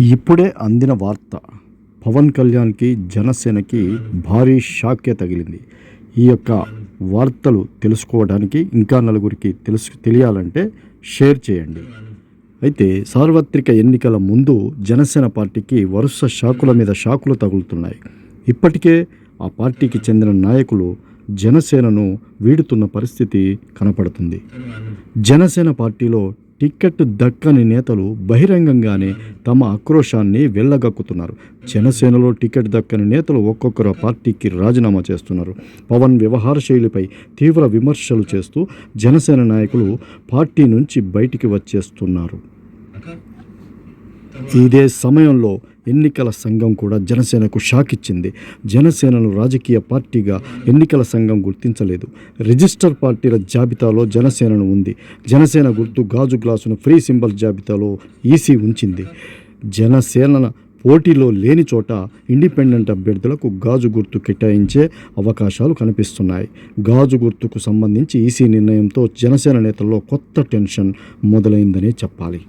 ఇప్పుడే అందిన వార్త పవన్ కళ్యాణ్కి జనసేనకి భారీ షాకే తగిలింది. ఈ యొక్క వార్తలు తెలుసుకోవడానికి ఇంకా నలుగురికి తెలుసు తెలియాలంటే షేర్ చేయండి. అయితే సార్వత్రిక ఎన్నికల ముందు జనసేన పార్టీకి వరుస షాకుల మీద షాకులు తగులుతున్నాయి. ఇప్పటికే ఆ పార్టీకి చెందిన నాయకులు జనసేనను వీడుతున్న పరిస్థితి కనపడుతుంది. జనసేన పార్టీలో టిక్కెట్ దక్కని నేతలు బహిరంగంగానే తమ ఆక్రోశాన్ని వెళ్ళగక్కుతున్నారు జనసేనలో టికెట్ దక్కని నేతలు ఒక్కొక్కరు పార్టీకి రాజీనామా చేస్తున్నారు. పవన్ వ్యవహార శైలిపై తీవ్ర విమర్శలు చేస్తూ జనసేన నాయకులు పార్టీ నుంచి బయటికి వచ్చేస్తున్నారు. ఇదే సమయంలో ఎన్నికల సంఘం కూడా జనసేనకు షాక్ ఇచ్చింది. జనసేనను రాజకీయ పార్టీగా ఎన్నికల సంఘం గుర్తించలేదు. రిజిస్టర్ పార్టీల జాబితాలో జనసేనను ఉంది. జనసేన గుర్తు గాజు గ్లాసును ఫ్రీ సింబల్ జాబితాలో ఈసీ ఉంచింది. జనసేన పోటీలో లేని చోట ఇండిపెండెంట్ అభ్యర్థులకు గాజు గుర్తు కేటాయించే అవకాశాలు కనిపిస్తున్నాయి. గాజు గుర్తుకు సంబంధించి ఈసీ నిర్ణయంతో జనసేన నేతల్లో కొత్త టెన్షన్ మొదలైందనే చెప్పాలి.